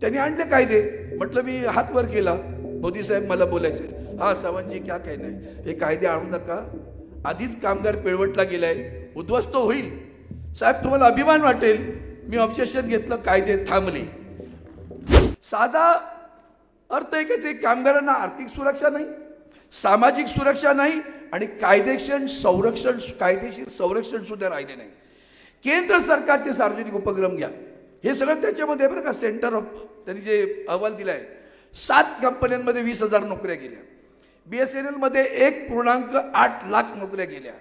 त्यांनी आणले कायदे. म्हटलं मी हात वर केला. मोदी साहेब मला बोलायचे हा सावंतजी क्या काय नाही हे कायदे आणू नका. आधीच कामगार पिळवटला गेलाय. उद्ध्वस्त होईल. साहेब तुम्हाला अभिमान वाटेल. मी ऑब्जेक्शन घेतलं कायदे थांबले. साधा अर्थ एकच आहे कामगारांना आर्थिक सुरक्षा नाही सामाजिक सुरक्षा नाही आणि कायदेशीर संरक्षण कायदेशीर संरक्षण सुद्धा राहिले नाही. केंद्र सरकारचे सार्वजनिक उपक्रम घ्या. हे सगळं त्याच्यामध्ये बरं का सेंटर ऑफ त्यांनी जे अहवाल दिलाय सात कंपन्यांमध्ये वीस हजार नोकऱ्या गेल्या. बी एस एन एलमध्ये एक पूर्णांक आठ लाख नोकऱ्या गेल्या.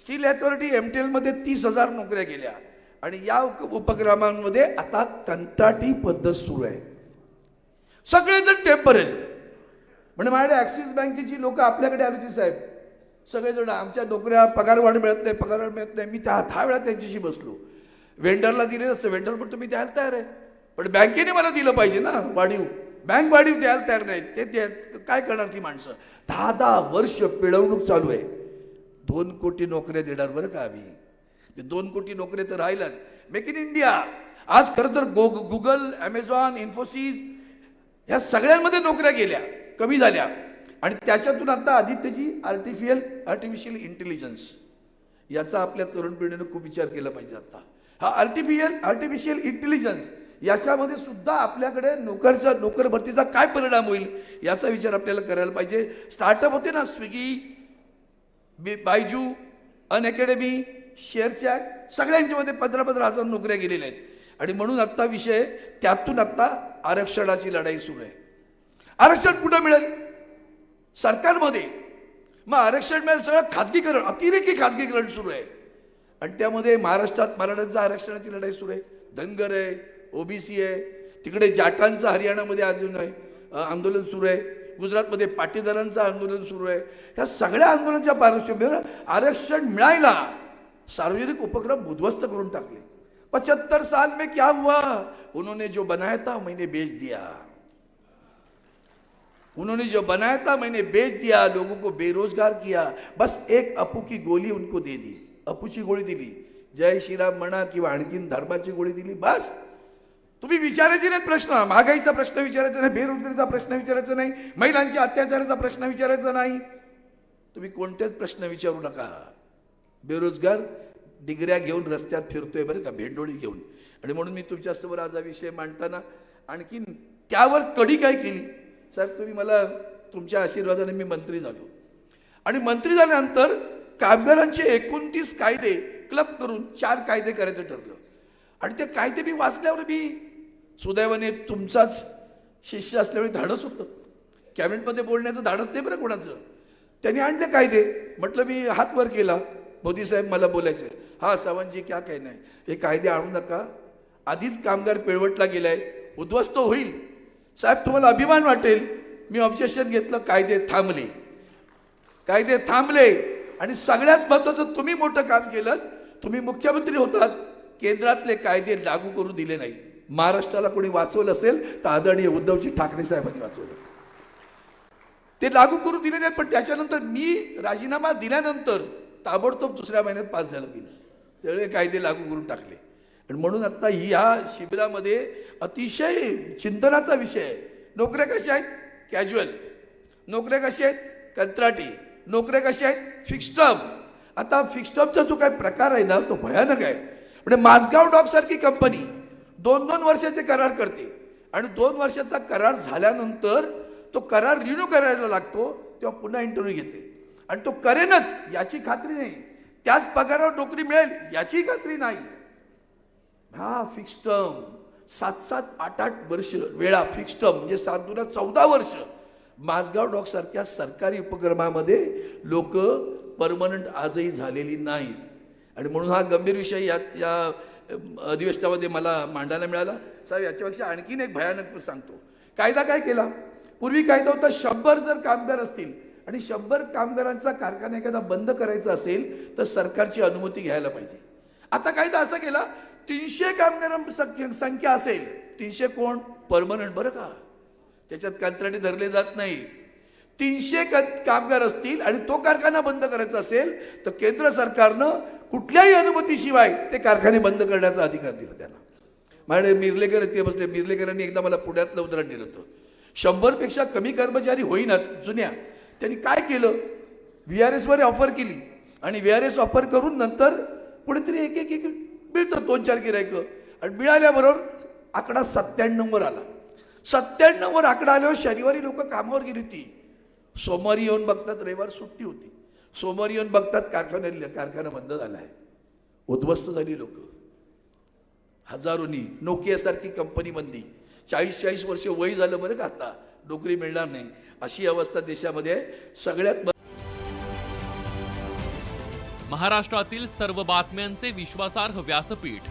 स्टील अथॉरिटी एम टी एलमध्ये तीस हजार नोकऱ्या गेल्या. आणि या उप- उपक्रमांमध्ये आता कंत्राटी पद्धत सुरू आहे. सगळेजण टेंपररी म्हणजे माझ्याकडे ॲक्सिस बँकेची लोक आपल्याकडे आली होती साहेब. सगळेजण आमच्या नोकऱ्या पगारवाढ मिळत नाही पगारवाढ मिळत नाही. मी त्या दहा वेळा त्यांच्याशी बसलो. वेंडरला दिले नसतं वेंडर पण तुम्ही द्यायला तयार आहे. पण बँकेने मला दिलं पाहिजे ना वाढीव. बँक वाढीव द्यायला तयार नाही. ते द्या- काय करणार ती माणसं? दहा दहा वर्ष पिळवणूक चालू आहे. दोन कोटी नोकऱ्या देणार बरं का आम्ही? ते दोन कोटी नोकऱ्या तर राहिलाच मेक इन इंडिया आज खरं तर गो गुगल ॲमेझॉन इन्फोसिस ह्या सगळ्यांमध्ये नोकऱ्या गेल्या. कमी झाल्या. आणि त्याच्यातून आता आदित्यजी आर्टिफियल आर्टिफिशियल इंटेलिजन्स याचा आपल्या तरुण पिढीनं खूप विचार केला पाहिजे आता. हा आर्टिफिशियल आर्टिफिशियल इंटेलिजन्स याच्यामध्ये सुद्धा आपल्याकडे नोकरचा नोकर भरतीचा काय परिणाम होईल याचा विचार आपल्याला करायला पाहिजे. स्टार्टअप होते ना स्विगी बी बायजू अनअकॅडमी शेअर चॅट सगळ्यांच्यामध्ये पंधरा पंधरा हजार नोकऱ्या गेलेल्या आहेत. आणि म्हणून आत्ता विषय त्यातून आत्ता आरक्षणाची लढाई सुरू आहे. आरक्षण कुठं मिळेल? सरकारमध्ये. मग आरक्षण मिळेल सगळं खाजगीकरण अतिरेकी खाजगीकरण सुरू आहे. आणि त्यामध्ये महाराष्ट्रात मराठ्यांचा आरक्षणाची लढाई सुरू आहे. धनगर आहे ओबीसी आहे तिकडे जाटांचं हरियाणामध्ये अजून आहे आंदोलन सुरू आहे. गुजरातमध्ये पाटीदारांचं आंदोलन सुरू आहे. ह्या सगळ्या आंदोलनाच्या पार्श्वभूमीवर आरक्षण मिळायला सार्वजनिक उपक्रम उद्ध्वस्त करून टाकले. पचहत्तर साल में क्या हुआ? उन्होंने जो बनाया था मैंने बेच दिया. उन्होंने जो बनाया था मैंने बेच दिया लोगों को बेरोजगार किया. बस एक अपू की गोली उनको दे दी. अपूची गोळी दिली. जय श्रीराम म्हणा किंवा आणखीन धर्माची गोळी दिली बस. तुम्ही विचारायचे नाहीत प्रश्न. महागाईचा प्रश्न विचारायचा नाही बेरोजगारीचा प्रश्न विचारायचा नाही महिलांच्या अत्याचाराचा प्रश्न विचारायचा नाही. तुम्ही कोणतेच प्रश्न विचारू नका. बेरोजगार डिग्र्या घेऊन रस्त्यात फिरतोय बरं का भेंडोळी घेऊन. आणि म्हणून मी तुमच्यासमोर आज हा विषय मांडताना आणखीन त्यावर कडी काय केली? साहेब तुम्ही मला तुमच्या आशीर्वादाने मी मंत्री झालो. आणि मंत्री झाल्यानंतर कामगारांचे एकोणतीस कायदे क्लब करून चार कायदे करायचं ठरलं. आणि ते कायदे मी वाचल्यावर मी सुदैवाने तुमचाच शिष्य असल्यामुळे धाडस होतं. कॅबिनेटमध्ये बोलण्याचं धाडस नाही बरं कोणाचं. त्यांनी आणले कायदे. म्हटलं मी हात वर केला. मोदी साहेब मला आहे हा सावंतजी क्या काय नाही. हे कायदे आणू नका. आधीच कामगार पिळवटला गेलाय. उद्ध्वस्त होईल. साहेब तुम्हाला अभिमान वाटेल. मी ऑब्जेक्शन घेतलं. कायदे थांबले. कायदे थांबले. आणि सगळ्यात महत्त्वाचं तुम्ही मोठं काम केलं तुम्ही मुख्यमंत्री होतात. केंद्रातले कायदे लागू करू दिले नाही महाराष्ट्राला कोणी वाचवलं असेल तर आदरणीय उद्धवजी ठाकरे साहेबांनी वाचवलं. ते लागू करू दिले नाहीत पण त्याच्यानंतर मी राजीनामा दिल्यानंतर ताबडतोब दुसऱ्या महिन्यात पास झालं गेलं त्यावेळी कायदे लागू करून टाकले. आणि म्हणून आत्ता या शिबिरामध्ये अतिशय चिंतनाचा विषय आहे. नोकऱ्या कशा आहेत? कॅज्युअल नोकऱ्या कशा आहेत? कंत्राटी. नोकऱ्या कशा आहेत? फिक्स टर्म आता फिक्स टर्मचा जो काही प्रकार आहे ना तो भयानक आहे. म्हणजे माझगाव डॉग सारखी कंपनी दोन दोन वर्षाचे करार करते. आणि दोन वर्षाचा करार झाल्यानंतर तो करार रिन्यू करायला लागतो तेव्हा पुन्हा इंटरव्ह्यू घेते. आणि तो करेनच याची खात्री नाही. त्याच पगारावर नोकरी मिळेल याची खात्री नाही. हा फिक्स टर्म सात सात आठ आठ वर्ष वेळा फिक्स टर्म म्हणजे सात दुना चौदा वर्ष. माझगाव डॉग सारख्या सरकारी उपक्रमामध्ये लोक परमनंट आजही झालेली नाहीत. आणि म्हणून हा गंभीर विषय या या अधिवेशनामध्ये मला मांडायला मिळाला. साहेब याच्यापेक्षा आणखीन एक भयानक सांगतो. कायदा काय केला? पूर्वी कायदा होता शंभर जर कामगार असतील आणि शंभर कामगारांचा कारखाना एखादा बंद करायचा असेल तर सरकारची अनुमती घ्यायला पाहिजे. आता कायदा असा केला तीनशे कामगारां संख्या असेल तीनशे कोण? परमनंट बरं का? त्याच्यात कंत्राटी धरले जात नाही तीनशे क- कामगार असतील आणि तो कारखाना बंद करायचा असेल तर केंद्र सरकारनं कुठल्याही अनुमतीशिवाय ते कारखाने बंद करण्याचा अधिकार दिला त्यांना. माझ्याकडे मिर्लेकर ते बसले. मिर्लेकरांनी एकदा मला पुण्यातलं उदाहरण दिलं होतं. शंभरपेक्षा कमी कर्मचारी होईनात जुन्या. त्यांनी काय केलं? व्ही आर एसवर ऑफर केली. आणि व्ही आर एस ऑफर करून नंतर कुठेतरी एक एक एक मिळतं दोन चार गिरायकं आणि मिळाल्याबरोबर आकडा सत्त्याण्णववर आला. सत्त्याण्णववर आकडा आल्यावर शनिवारी लोक कामावर गेली होती. सोमवारी येऊन बघतात रविवार सुट्टी होती. सोमवारी येऊन बघतात कारखान्याला कारखाना बंद झाला आहे उद्ध्वस्त झाली लोक. हजारोनी नोकियासारखी कंपनी बंदी चाळीस चाळीस वर्ष वय झालं बरं का आता. नोकरी मिळणार नाही. अशी अवस्था देशामध्ये सगळ्यात महाराष्ट्रातील सर्व बातम्यांचे विश्वासार्ह व्यासपीठ.